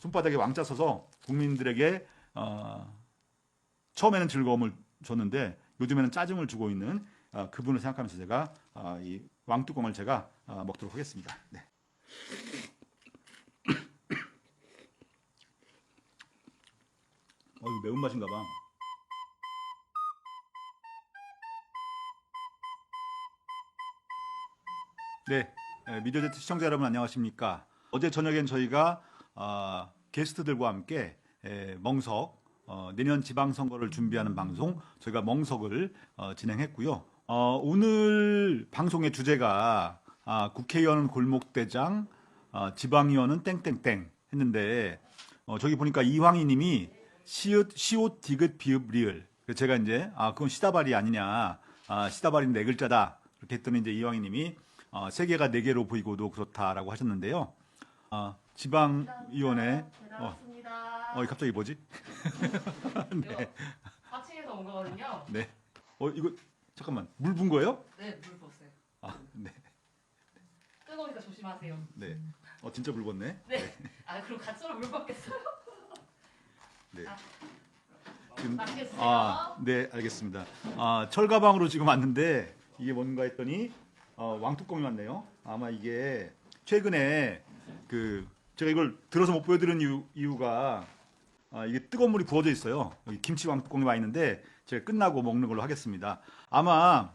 손바닥에 왕자 써서 국민들에게 어, 처음에는 즐거움을 줬는데 요즘에는 짜증을 주고 있는 어, 그분을 생각하면서 제가 어, 이 왕뚜껑을 제가 어, 먹도록 하겠습니다. 네. 어, 이거 매운맛인가 봐. 네, 에, 미디어제트 시청자 여러분 안녕하십니까? 어제 저녁엔 저희가 아, 게스트들과 함께 에, 멍석 어, 내년 지방선거를 준비하는 방송 저희가 멍석을 어, 진행했고요. 어, 오늘 방송의 주제가 아, 국회의원 골목대장, 아, 지방의원은 땡땡땡 했는데 어, 저기 보니까 이황희 님이 시옷 시옷 디귿 비읍 리을 제가 이제 아 그건 시다발이 아니냐 아 시다발이 네 글자다 그렇게 했더니 이제 이황희 님이 어, 세 개가 네 개로 보이고도 그렇다라고 하셨는데요. 아, 지방위원회 잘 나왔습니다. 어 갑자기 뭐지? 이거 4층에서 온 거거든요. 네. 어 이거 잠깐만 물 분 거예요? 네, 물 부었어요. 아 네. 뜨거우니까 조심하세요. 네. 어 진짜 물 붓네. 네. 아, 그럼 가츠로 물 붓겠어요? 네. 아, 지금? 아, 네, 알겠습니다. 아, 철가방으로 지금 왔는데 이게 뭔가 했더니 어, 왕뚜껑이 왔네요. 아마 이게 최근에 그 제가 이걸 들어서 못 보여드리는 이유, 이유가 아, 이게 뜨거운 물이 부어져 있어요. 여기 김치 왕뚜껑이 와 있는데 제가 끝나고 먹는 걸로 하겠습니다. 아마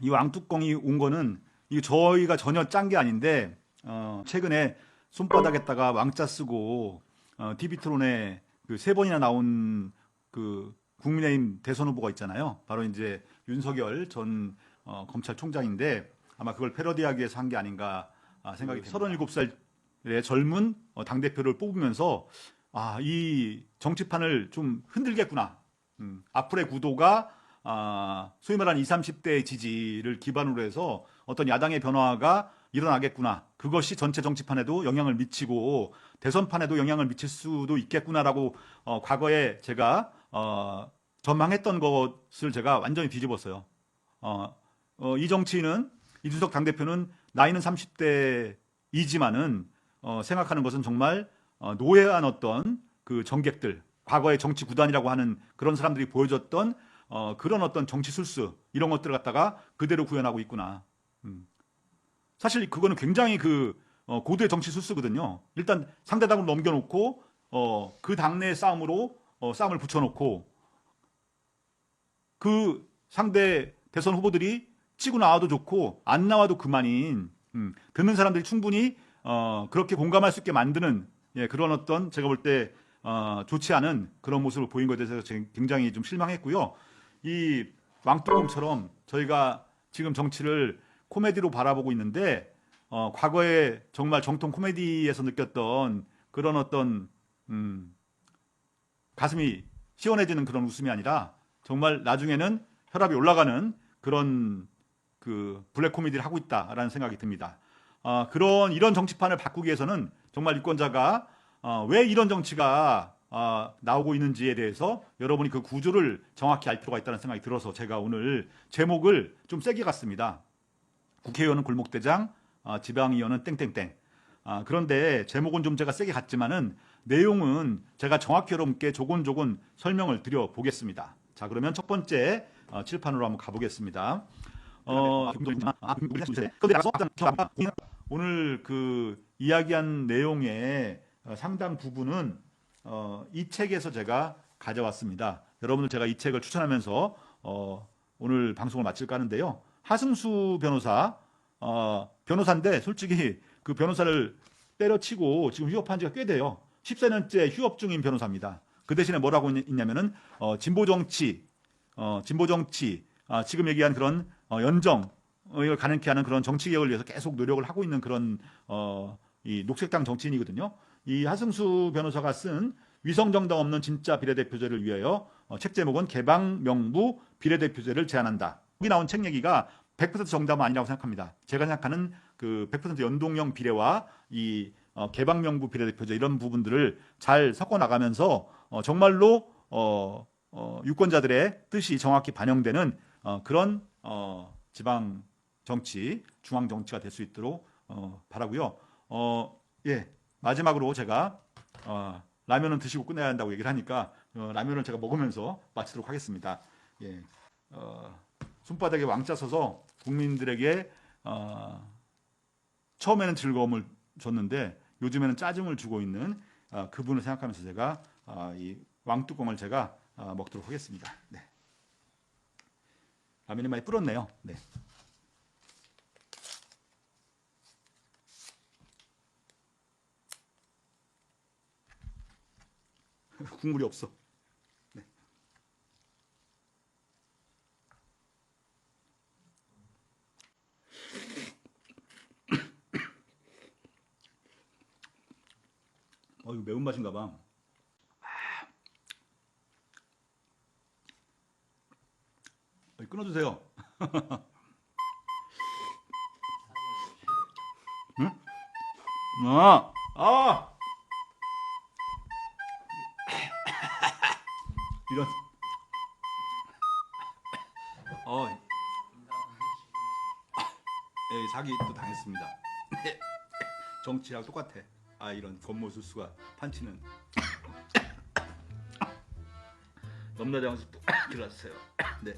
이 왕뚜껑이 온 거는 이게 저희가 전혀 짠 게 아닌데 어, 최근에 손바닥에다가 왕자 쓰고 어, TV 토론에 그 세 번이나 나온 그 국민의힘 대선 후보가 있잖아요. 바로 이제 윤석열 전 어, 검찰총장인데 아마 그걸 패러디하기 위해서 한 게 아닌가 아, 생각이 듭니다. 37살의 젊은 어, 당대표를 뽑으면서 아, 이 정치판을 좀 흔들겠구나. 음, 앞으로의 구도가 아, 소위 말하는 20, 30대의 지지를 기반으로 해서 어떤 야당의 변화가 일어나겠구나. 그것이 전체 정치판에도 영향을 미치고 대선판에도 영향을 미칠 수도 있겠구나라고 어, 과거에 제가 어, 전망했던 것을 제가 완전히 뒤집었어요. 어, 어, 이 정치인은 이준석 당대표는 나이는 30대이지만은 어, 생각하는 것은 정말 어, 노예한 어떤 그 정객들, 과거의 정치 구단이라고 하는 그런 사람들이 보여줬던 어, 그런 어떤 정치 술수 이런 것들을 갖다가 그대로 구현하고 있구나. 음. 사실 그거는 굉장히 그 어, 고도의 정치 술수거든요. 일단 상대당으로 넘겨놓고 어, 그 당내 싸움으로 어, 싸움을 붙여놓고 그 상대 대선 후보들이 치고 나와도 좋고 안 나와도 그만인 음, 듣는 사람들이 충분히 어, 그렇게 공감할 수 있게 만드는 예, 그런 어떤 제가 볼때 어, 좋지 않은 그런 모습을 보인 것에 대해서 굉장히 좀 실망했고요. 이 왕뚜껑처럼 저희가 지금 정치를 코미디로 바라보고 있는데 어, 과거에 정말 정통 코미디에서 느꼈던 그런 어떤 음, 가슴이 시원해지는 그런 웃음이 아니라 정말 나중에는 혈압이 올라가는 그런 그 블랙 코미디를 하고 있다라는 생각이 듭니다. 어, 그런 이런 정치판을 바꾸기 위해서는 정말 유권자가 어, 왜 이런 정치가 어, 나오고 있는지에 대해서 여러분이 그 구조를 정확히 알 필요가 있다는 생각이 들어서 제가 오늘 제목을 좀 세게 갔습니다. 국회의원은 골목대장, 아, 지방의원은 땡땡땡. 아, 그런데 제목은 좀 제가 세게 갔지만은 내용은 제가 정확히 여러분께 조곤조곤 설명을 드려 보겠습니다. 자, 그러면 첫 번째 어, 칠판으로 한번 가보겠습니다. 어, 오늘 그 이야기한 내용의 어, 상당 부분은 어, 이 책에서 제가 가져왔습니다. 여러분들 제가 이 책을 추천하면서 어, 오늘 방송을 마칠까 하는데요. 하승수 변호사, 어, 변호사인데 솔직히 그 변호사를 때려치고 지금 휴업한 지가 꽤 돼요. 14년째 휴업 중인 변호사입니다. 그 대신에 뭐라고 있- 있냐면은 어, 진보 정치, 어, 진보 정치, 아, 지금 얘기한 그런 어, 연정 을 가능케 하는 그런 정치 개혁을 위해서 계속 노력을 하고 있는 그런 어, 이 녹색당 정치인이거든요. 이 하승수 변호사가 쓴 위성정당 없는 진짜 비례대표제를 위하여 어, 책 제목은 개방명부 비례대표제를 제안한다. 여기 나온 책 얘기가 100% 정답은 아니라고 생각합니다. 제가 생각하는 그 100% 연동형 비례와 이 어, 개방명부 비례대표제 이런 부분들을 잘 섞어 나가면서 어, 정말로 어, 어, 유권자들의 뜻이 정확히 반영되는 어, 그런 어, 지방 정치, 중앙 정치가 될 수 있도록 어, 바라고요. 어, 예, 마지막으로 제가 어, 라면은 드시고 끝내야 한다고 얘기를 하니까 어, 라면을 제가 먹으면서 마치도록 하겠습니다. 예, 어, 손바닥에 왕자 써서 국민들에게 어, 처음에는 즐거움을 줬는데 요즘에는 짜증을 주고 있는 어, 그분을 생각하면서 제가 어, 이 왕뚜껑을 제가 어, 먹도록 하겠습니다. 네. 라면이 많이 불었네요. 네. 국물이 없어. 네. 어, 이거 매운 맛인가 봐. 아. 끊어주세요. 응? 아, 아! 이런. 어, 예, 사기 또 당했습니다. 정치랑 똑같아. 아 이런 겉모술수가 판치는. 뚝 들어왔어요. 네.